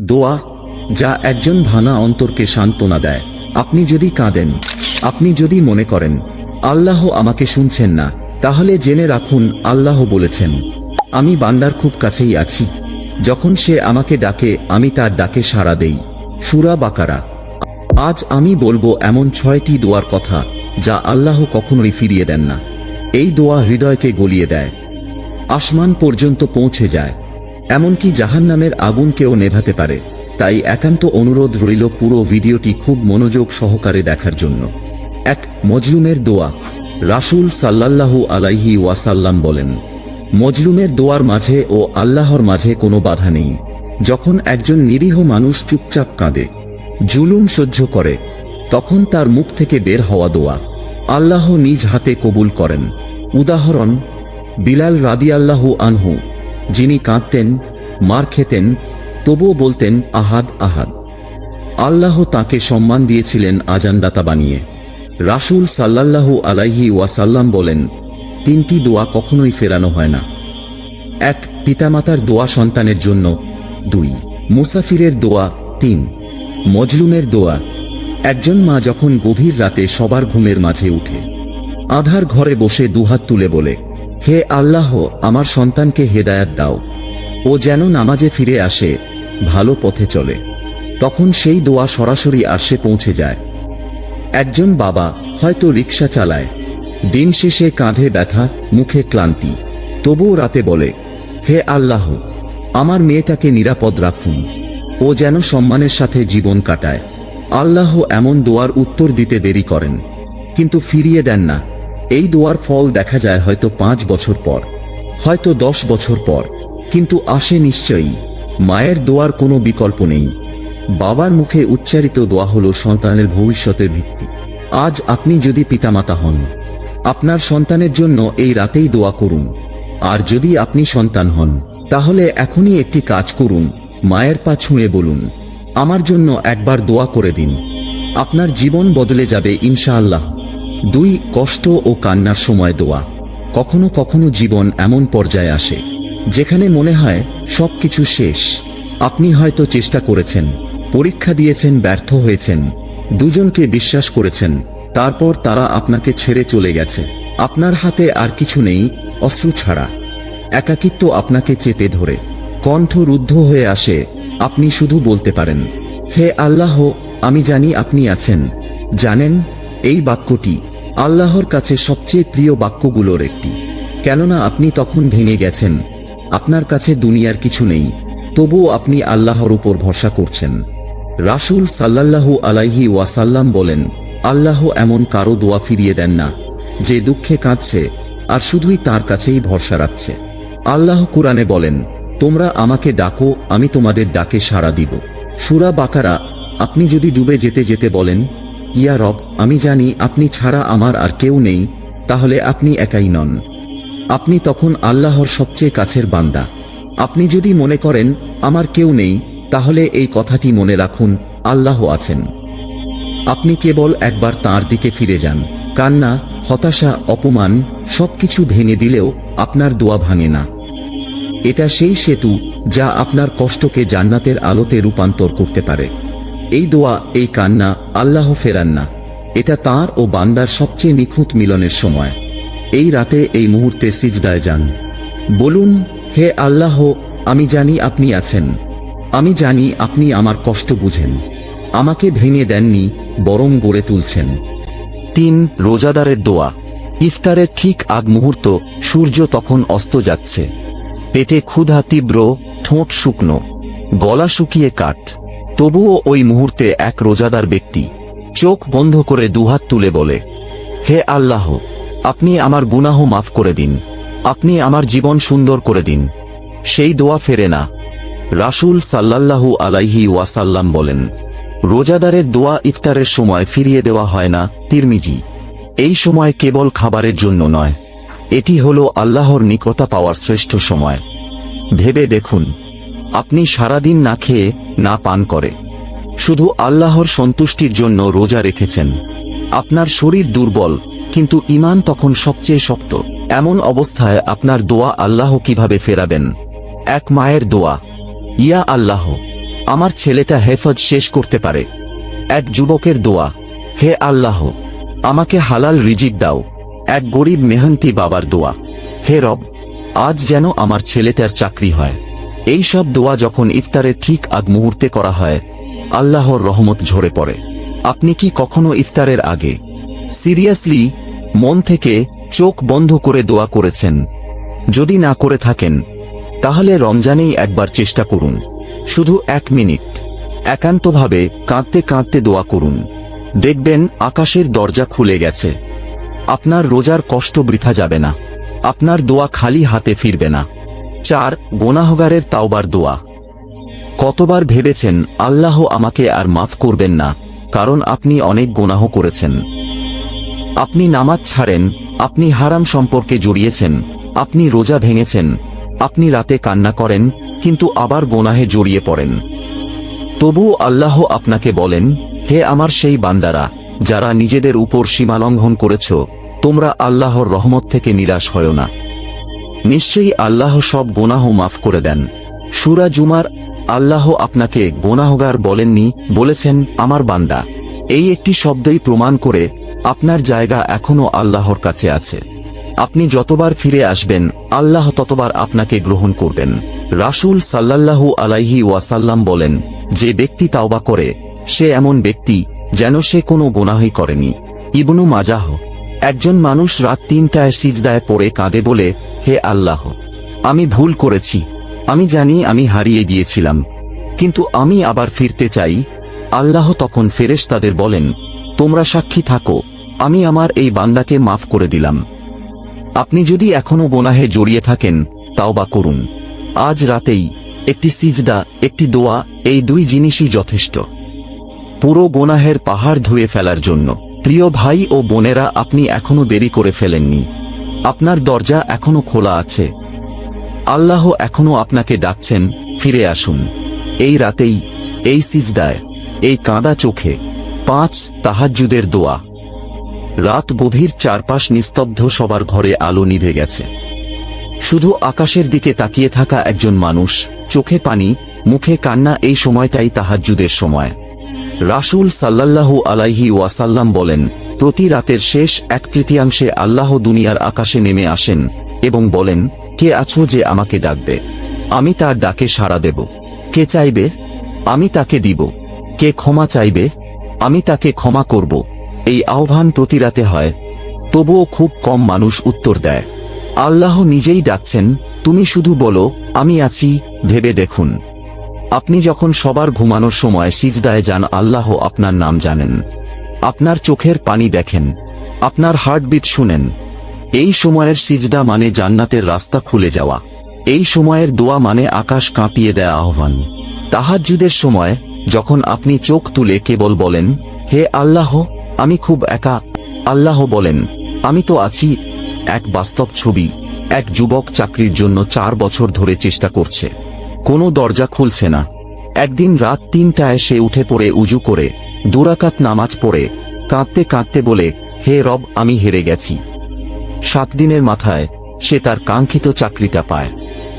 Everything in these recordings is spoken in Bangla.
দোয়া, যা একজন ভানা অন্তরকে সান্ত্বনা দেয়। আপনি যদি কাঁদেন, আপনি যদি মনে করেন, আল্লাহ আমাকে শুনছেন না, তাহলে জেনে রাখুন, আল্লাহ বলেছেন, আমি বান্দার খুব কাছেই আছি। যখন সে আমাকে ডাকে, আমি তার ডাকে সাড়া দেই। সুরা বাকারা। আজ আমি বলব এমন ছয়টি দোয়ার কথা, যা আল্লাহ কখনোই ফিরিয়ে দেন না। এই দোয়া হৃদয়কে গলিয়ে দেয়। আসমান পর্যন্ত পৌঁছে যায়। এমনকি জাহান্নামের আগুনকেও নেভাতে পারে। তাই একান্ত অনুরোধ রইল পুরো ভিডিওটি খুব মনোযোগ সহকারে দেখার জন্য। এক মজলুমের দোয়া। রাসূল সাল্লাল্লাহু আলাইহি ওয়াসাল্লাম বলেন, মজলুমের দোয়ার মাঝে ও আল্লাহর মাঝে কোনো বাধা নেই। যখন একজন নিরীহ মানুষ চুপচাপ কাঁদে, জুলুম সহ্য করে, তখন তার মুখ থেকে বের হওয়া দোয়া। আল্লাহ নিজ হাতে কবুল করেন। উদাহরণ, বিলাল রাদিয়াল্লাহু আনহু। যিনি কাঁদতেন, মার খেতেন, তবুও বলতেন, আহাদ আহাদ। আল্লাহ তাকে সম্মান দিয়েছিলেন আজানদাতা বানিয়ে। রাসূল সাল্লাল্লাহু আলাইহি ওয়াসাল্লাম বলেন, তিনটি দোয়া কখনোই ফেরানো হয় না। এক, পিতামাতার দোয়া সন্তানের জন্য। দুই, মুসাফিরের দোয়া। তিন, মজলুমের দোয়া। একজন মা যখন গভীর রাতে সবার ঘুমের মাঝে উঠে, আধার ঘরে বসে দুহাত তুলে বলে হে আল্লাহ, আমার সন্তানকে হেদায়াত দাও। ও যেন নামাজে ফিরে আসে, ভালো পথে চলে। তখন সেই দোয়া সরাসরি আসে পৌঁছে যায়। একজন বাবা হয়তো রিক্সা চালায়। দিন শেষে কাঁধে ব্যথা, মুখে ক্লান্তি। তবুও রাতে বলে, হে আল্লাহ, আমার মেয়েটাকে নিরাপদ রাখুন। ও যেন সম্মানের সাথে জীবন কাটায়। আল্লাহ এমন দোয়ার উত্তর দিতে দেরি করেন, কিন্তু ফিরিয়ে দেন না। এই দোয়ার ফল দেখা যায় হয়তো পাঁচ বছর পর, হয়তো দশ বছর পর, কিন্তু আসে নিশ্চয়ই। মায়ের দোয়ার কোনো বিকল্প নেই। বাবার মুখে উচ্চারিত দোয়া হল সন্তানের ভবিষ্যতের ভিত্তি। আজ আপনি যদি পিতামাতা হন, আপনার সন্তানের জন্য এই রাতেই দোয়া করুন। আর যদি আপনি সন্তান হন, তাহলে এখনই একটি কাজ করুন, মায়ের পা ছুঁয়ে বলুন, আমার জন্য একবার দোয়া করে দিন। আপনার জীবন বদলে যাবে ইনশাআল্লাহ। দুই কষ্ট ও কান্নার সময় দোয়া। কখনো কখনো জীবন এমন পর্যায়ে আসে, যেখানে মনে হয় সবকিছু শেষ। আপনি হয়তো চেষ্টা করেছেন, পরীক্ষা দিয়েছেন, ব্যর্থ হয়েছেন, দুজনকে বিশ্বাস করেছেন, তারপর তারা আপনাকে ছেড়ে চলে গেছে। আপনার হাতে আর কিছু নেই অস্ত্র ছাড়া। একাকিত্ব আপনাকে চেপে ধরে। কণ্ঠ রুদ্ধ হয়ে আসে, আপনি শুধু বলতে পারেন, হে আল্লাহ, আমি জানি আপনি আছেন। জানেন, এই বাক্যটি আল্লাহর কাছে সবচেয়ে প্রিয় বাক্যগুলোর একটি। কেননা আপনি তখন ভেঙে গেছেন। আপনার কাছে দুনিয়ার কিছু নেই। তবুও আপনি আল্লাহর উপর ভরসা করছেন। রাসূল সাল্লাল্লাহু আলাইহি ওয়াসাল্লাম বলেন, আল্লাহ এমন কারও দোয়া ফিরিয়ে দেন না, যে দুঃখে কাঁদছে আর শুধুই তার কাছেই ভরসা রাখছে। আল্লাহ কুরআনে বলেন, তোমরা আমাকে ডাকো, আমি তোমাদের ডাকে সাড়া দিব। সুরা বাকারা, আপনি যদি ডুবে যেতে যেতে বলেন ইয়া রব, আমি জানি আপনি ছাড়া আমার আর কেউ নেই, তাহলে আপনি একাই নন। আপনি তখন আল্লাহর সবচেয়ে কাছের বান্দা। আপনি যদি মনে করেন, আমার কেউ নেই, তাহলে এই কথাটি মনে রাখুন, আল্লাহ আছেন। আপনি কেবল একবার তার দিকে ফিরে যান। কান্না, হতাশা, অপমান, সবকিছু ভেঙে দিলেও আপনার দোয়া ভাঙে না। এটা সেই সেতু যা আপনার কষ্টকে জান্নাতের আলোতে রূপান্তর করতে পারে। এই দোয়া, এই কান্না আল্লাহ ফেরান না। এটা তার ও বান্দার সবচেয়ে নিখুঁত মিলনের সময়। এই রাতে এই মুহূর্তে সিজদায় যান। বলুন, হে আল্লাহ, আমি জানি আপনি আছেন। আমি জানি আপনি আমার কষ্ট বুঝেন। আমাকে ভেঙে দেননি, বরং গড়ে তুলছেন। তিন, রোজাদারের দোয়া। ইফতারের ঠিক আগ মুহূর্ত, সূর্য তখন অস্ত যাচ্ছে। পেটে ক্ষুধা তীব্র, ঠোঁট শুকনো। গলা শুকিয়ে কাঠ। তবুও ওই মুহূর্তে এক রোজাদার ব্যক্তি চোখ বন্ধ করে দুহাত তুলে বলে, হে আল্লাহ, আপনি আমার গুনাহ মাফ করে দিন। আপনি আমার জীবন সুন্দর করে দিন। সেই দোয়া ফেরে না। রাসূল সাল্লাল্লাহু আলাইহি ওয়াসাল্লাম বলেন, রোজাদারের দোয়া ইফতারের সময় ফিরিয়ে দেওয়া হয় না, তিরমিজি। এই সময় কেবল খাবারের জন্য নয়। এটি হল আল্লাহর নিকটা পাওয়ার শ্রেষ্ঠ সময়। ভেবে দেখুন আপনি সারাদিন না খেয়ে, না পান করে। শুধু আল্লাহর সন্তুষ্টির জন্য রোজা রেখেছেন। আপনার শরীর দুর্বল, কিন্তু ইমান তখন সবচেয়ে শক্ত। এমন অবস্থায় আপনার দোয়া আল্লাহ কীভাবে ফেরাবেন? এক মায়ের দোয়া, ইয়া আল্লাহ, আমার ছেলেটা হেফজ শেষ করতে পারে। এক যুবকের দোয়া, হে আল্লাহ, আমাকে হালাল রিজিক দাও। এক গরিব মেহন্তি বাবার দোয়া, হে রব, আজ যেন আমার ছেলেটার চাকরি হয়। এই সব দোয়া যখন ইফতারের ঠিক আগ মুহূর্তে করা হয়, আল্লাহর রহমত ঝরে পড়ে। আপনি কি কখনো ইফতারের আগে সিরিয়াসলি মন থেকে চোখ বন্ধ করে দোয়া করেছেন? যদি না করে থাকেন, তাহলে রমজানেই একবার চেষ্টা করুন। শুধু এক মিনিট। একান্তভাবে কাঁদতে কাঁদতে দোয়া করুন। দেখবেন আকাশের দরজা খুলে গেছে। আপনার রোজার কষ্ট বৃথা যাবে না। আপনার দোয়া খালি হাতে ফিরবে না। চার, গোনাহগারের তাওবার দোয়া। কতবার ভেবেছেন, আল্লাহ আমাকে আর মাফ করবেন না, কারণ আপনি অনেক গোনাহ করেছেন। আপনি নামাজ ছাড়েন, আপনি হারাম সম্পর্কে জড়িয়েছেন, আপনি রোজা ভেঙেছেন, আপনি রাতে কান্না করেন, কিন্তু আবার গোনাহে জড়িয়ে পড়েন। তবু আল্লাহ আপনাকে বলেন, হে আমার সেই বান্দারা, যারা নিজেদের উপর সীমালঙ্ঘন করেছ, তোমরা আল্লাহর রহমত থেকে নিরাশ হয় না। নিশ্চয়ই আল্লাহ সব গোনাহ মাফ করে দেন। সুরা জুমার আল্লাহ আপনাকে গোনাহগার বলেননি, বলেছেন, আমার বান্দা, এই একটি শব্দই প্রমাণ করে আপনার জায়গা এখনও আল্লাহর কাছে আছে। আপনি যতবার ফিরে আসবেন, আল্লাহ ততবার আপনাকে গ্রহণ করবেন। রাসূল সাল্লাল্লাহু আলাইহি ওয়াসাল্লাম বলেন, যে ব্যক্তি তাওবা করে, সে এমন ব্যক্তি যেন সে কোনো গোনাহই করেনি। ইবনু মাজাহ একজন মানুষ রাত তিনটায় সিজদায় পড়ে কাঁদে বলে, হে আল্লাহ, আমি ভুল করেছি। আমি জানি আমি হারিয়ে গিয়েছিলাম। কিন্তু আমি আবার ফিরতে চাই। আল্লাহ তখন ফেরেশ তাদের বলেন, তোমরা সাক্ষী থাকো, আমি আমার এই বান্দাকে মাফ করে দিলাম। আপনি যদি এখনও গোনাহে জড়িয়ে থাকেন তাও বা করুন। আজ রাতেই একটি সিজদা, একটি দোয়া, এই দুই জিনিসই যথেষ্ট। পুরো গোনাহের পাহাড় ধুয়ে ফেলার জন্য। প্রিয় ভাই ও বোনেরা, আপনি এখনও দেরি করে ফেলেননি। আপনার দরজা এখনও খোলা আছে। আল্লাহ এখনও আপনাকে ডাকছেন, ফিরে আসুন। এই রাতেই, এই সিজদায়, এই কাঁদা চোখে, পাঁচ তাহাজ্জুদের দোয়া। রাত গভীর চারপাশ নিস্তব্ধ সবার ঘরে আলো নিভে গেছে। শুধু আকাশের দিকে তাকিয়ে থাকা একজন মানুষ, চোখে পানি, মুখে কান্না, এই সময়টাই তাহাজ্জুদের সময়। রাসূল সাল্লাল্লাহু আলাইহি ওয়াসাল্লাম বলেন, প্রতি রাতের শেষ এক তৃতীয়াংশে আল্লাহ দুনিয়ার আকাশে নেমে আসেন এবং বলেন, কে আছো যে আমাকে ডাকবে? আমি তার ডাকে সাড়া দেব। কে চাইবে? আমি তাকে দিব। কে ক্ষমা চাইবে? আমি তাকে ক্ষমা করব। এই আহ্বান প্রতি রাতে হয়। তবুও খুব কম মানুষ উত্তর দেয়। আল্লাহ নিজেই ডাকছেন, তুমি শুধু বলো, আমি আছি, ভেবে দেখুন। আপনি যখন সবার ঘুমানোর সময় সিজদায় যান, আল্লাহ আপনার নাম জানেন। আপনার চোখের পানি দেখেন। আপনার হার্টবিট শুনেন। এই সময়ের সিজদা মানে জান্নাতের রাস্তা খুলে যাওয়া। এই সময়ের দোয়া মানে আকাশ কাঁপিয়ে দেয়া আহ্বান। তাহাজ্জুদের সময় যখন আপনি চোখ তুলে কেবল বলেন, হে আল্লাহ, আমি খুব একা। আল্লাহ বলেন, আমি তো আছি। এক বাস্তব ছবি, এক যুবক চাকরির জন্য চার বছর ধরে চেষ্টা করছে। কোনো দরজা খুলছে না। একদিন রাত তিনটায় সে উঠে পড়ে উজু করে, দুরাকাত নামাজ পড়ে, কাঁদতে কাঁদতে বলে, হে রব, আমি হেরে গেছি। সাত দিনের মাথায় সে তার কাঙ্ক্ষিত চাকরিটা পায়।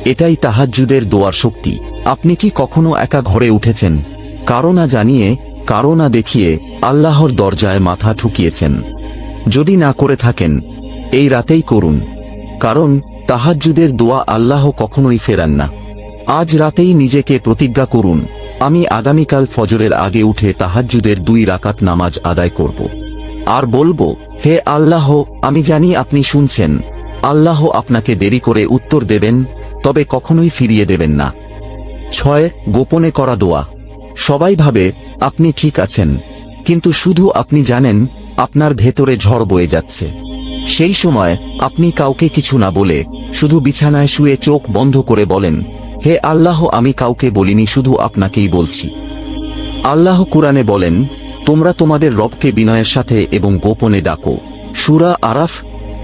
এটাই তাহাজ্জুদের দোয়ার শক্তি। আপনি কি কখনো একা ঘরে উঠেছেন? কারও না জানিয়ে, কারও না দেখিয়ে আল্লাহর দরজায় মাথা ঠুকিয়েছেন। যদি না করে থাকেন, এই রাতেই করুন। কারণ তাহাজ্জুদের দোয়া আল্লাহ কখনোই ফেরান না। আজ রাতেই নিজেকে প্রতিজ্ঞা করুন, আমি আগামীকাল ফজরের আগে উঠে তাহাজ্জুদের দুই রাকাত নামাজ আদায় করব। আর বলব, হে আল্লাহ, আমি জানি আপনি শুনছেন। আল্লাহ আপনাকে দেরি করে উত্তর দেবেন, তবে কখনোই ফিরিয়ে দেবেন না। ছয়, গোপনে করা দোয়া। সবাই ভাবে, আপনি ঠিক আছেন, কিন্তু শুধু আপনি জানেন, আপনার ভেতরে ঝড় বয়ে যাচ্ছে। সেই সময় আপনি কাউকে কিছু না বলে, শুধু বিছানায় শুয়ে চোখ বন্ধ করে বলেন হে আল্লাহ, আমি কাউকে বলিনি, শুধু আপনাকেই বলছি। আল্লাহ কুরআনে বলেন, তোমরা তোমাদের রবকে বিনয়ের সাথে এবং গোপনে ডাকো। সুরা আরাফ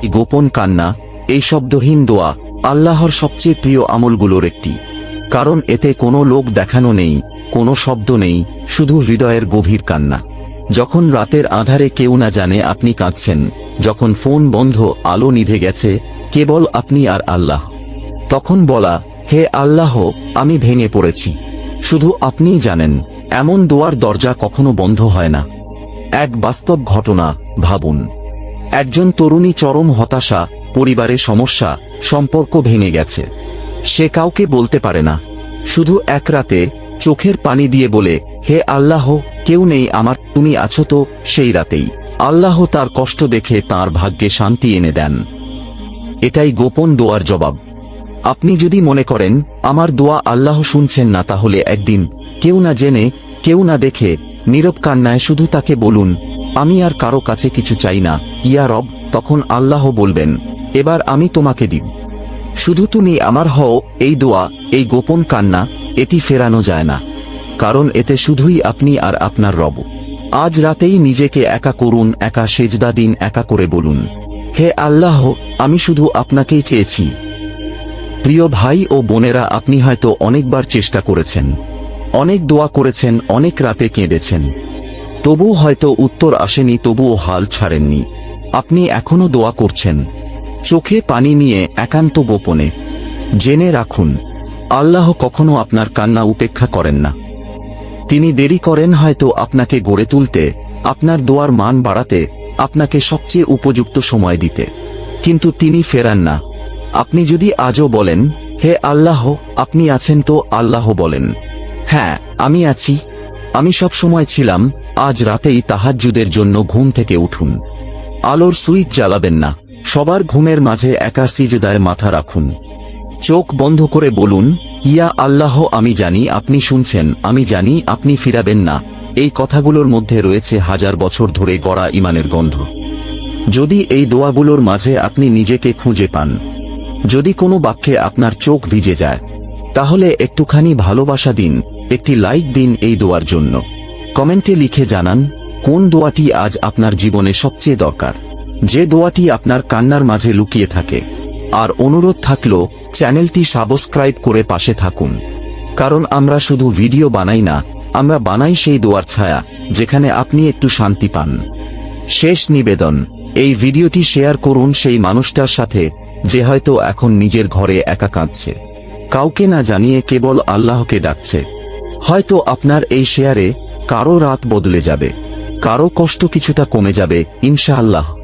গোপন কান্না, এই শব্দহীন দোয়া আল্লাহর সবচেয়ে প্রিয় আমলগুলোর একটি। কারণ এতে কোনো লোক দেখানো নেই, কোনো শব্দ নেই, শুধু হৃদয়ের গভীর কান্না। যখন রাতের আধারে কেউ না জানে আপনি কাঁদছেন, যখন ফোন বন্ধ, আলো নিভে গেছে, কেবল আপনি আর আল্লাহ। তখন বলা হে আল্লাহ, আমি ভেঙে পড়েছি। শুধু আপনিই জানেন, এমন দোয়ার দরজা কখনো বন্ধ হয় না। এক বাস্তব ঘটনা, ভাবুন। একজন তরুণী চরম হতাশা, পরিবারে সমস্যা, সম্পর্ক ভেঙে গেছে। সে কাউকে বলতে পারে না। শুধু এক রাতে, চোখের পানি দিয়ে বলে, হে আল্লাহ, কেউ নেই আমার, তুমি আছো তো সেই রাতেই। আল্লাহ তার কষ্ট দেখে তার ভাগ্যে শান্তি এনে দেন। এটাই গোপন দোয়ার জবাব। আপনি যদি মনে করেন, আমার দোয়া আল্লাহ শুনছেন না, তাহলে একদিন কেউ না জেনে, কেউ না দেখে, নীরব কান্নায় শুধু তাকে বলুন, আমি আর কারও কাছে কিছু চাই না, ইয়া রব, তখন আল্লাহ বলবেন, এবার আমি তোমাকে দিব শুধু তুমি আমার হও, এই দোয়া, এই গোপন কান্না, এটি ফেরানো যায় না, কারণ এতে শুধুই আপনি আর আপনার রব। আজ রাতেই নিজেকে একা করুন, একা সেজদা দিন, একা করে বলুন, হে আল্লাহ, আমি শুধু আপনাকেই চেয়েছি প্রিয় ভাই ও বোনেরা, আপনি হয়তো অনেকবার চেষ্টা করেছেন। অনেক দোয়া করেছেন, অনেক রাতে কেঁদেছেন। তবু হয়তো উত্তর আসেনি, তবুও হাল ছাড়েননি। আপনি এখনও দোয়া করছেন। চোখে পানি নিয়ে একান্ত গোপনে। জেনে রাখুন, আল্লাহ কখনো আপনার কান্না উপেক্ষা করেন না। তিনি দেরি করেন হয়তো আপনাকে গড়ে তুলতে, আপনার দোয়ার মান বাড়াতে, আপনাকে সবচেয়ে উপযুক্ত সময় দিতে। কিন্তু তিনি ফেরান না। আপনি যদি আজও বলেন, হে আল্লাহ, আপনি আছেন তো আল্লাহ বলেন। হ্যাঁ আমি আছি। আমি সব সময় ছিলাম, আজ রাতেই তাহাজ্জুদের জন্য ঘুম থেকে উঠুন। আলোর সুইচ জ্বালাবেন না। সবার ঘুমের মাঝে একা সিজদায় মাথা রাখুন। চোখ বন্ধ করে বলুন, ইয়া আল্লাহ, আমি জানি, আপনি শুনছেন, আমি জানি, আপনি ফিরাবেন না। এই কথাগুলোর মধ্যে রয়েছে হাজার বছর ধরে গড়া ইমানের গন্ধ। যদি এই দোয়াগুলোর মাঝে আপনি নিজেকে খুঁজে পান যদি কোনো বাক্যে আপনার চোখ ভিজে যায়, তাহলে একটুখানি ভালোবাসা দিন, একটি লাইক দিন এই দোয়ার জন্য। কমেন্টে লিখে জানান, কোন দোয়াটি আজ আপনার জীবনে সবচেয়ে দরকার? যে দোয়াটি আপনার কান্নার মাঝে লুকিয়ে থাকে। আর অনুরোধ থাকল, চ্যানেলটি সাবস্ক্রাইব করে পাশে থাকুন। কারণ আমরা শুধু ভিডিও বানাই না, আমরা বানাই সেই দোয়ার ছায়া, যেখানে আপনি একটু শান্তি পান। শেষ নিবেদন, এই ভিডিওটি শেয়ার করুন সেই মানুষটার সাথে যে হয়তো এখন নিজের ঘরে একা কাঁদছে। কাউকে না জানিয়ে কেবল আল্লাহকে ডাকছে। হয়তো আপনার এই শেয়ারে কারও রাত বদলে যাবে। কারও কষ্ট কিছুটা কমে যাবে, ইনশাআল্লাহ।